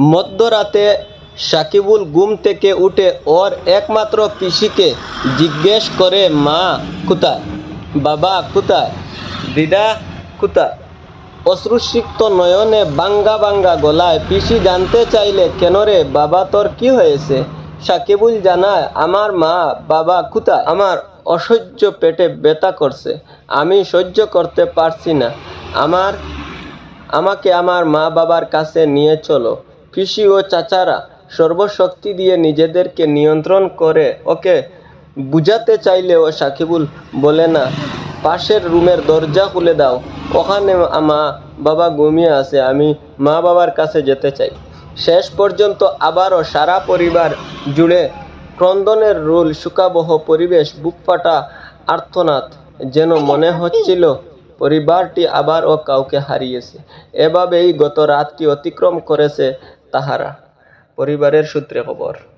মধ্যরাতে সাকিবুল ঘুম থেকে উঠে ওর একমাত্র পিসিকে জিজ্ঞেস করে, মা, কোথায়? বাবা, কোথায়? দিদা, কোথায়? অশ্রুসিক্ত নয়নে বাঙ্গা বাঙ্গা গলায়, পিসি জানতে চাইলে কেন রে, বাবা, তোর কি হয়েছে? সাকিবুল জানায়, আমার মা, বাবা, কোথায়? আমার অসহ্য পেটে ব্যথা করছে, আমি সহ্য করতে পারছি না। আমার, আমাকে আমার মা বাবার কাছে নিয়ে চলো। পিসি ও চাচারা সর্বশক্তি দিয়ে নিজেদেরকে নিয়ন্ত্রণ করে। ওকে, বুঝাতে চাইলেও সাকিবুল বলে না, পাশের রুমের দরজা খুলে দাও। ওখানে মা বাবা ঘুমিয়ে আছে, আমি মা বাবার কাছে যেতে চাই। শেষ পর্যন্ত আবারও সারা পরিবার জুড়ে ক্রন্দনের রোল শুকাবহ পরিবেশ বুক ফাটা আর্তনাদ যেন মনে হচ্ছিল পরিবারটি আবারও কাউকে হারিয়েছে। এভাবেই গত রাতটি অতিক্রম করেছে তাহারা পরিবারের সূত্রে খবর।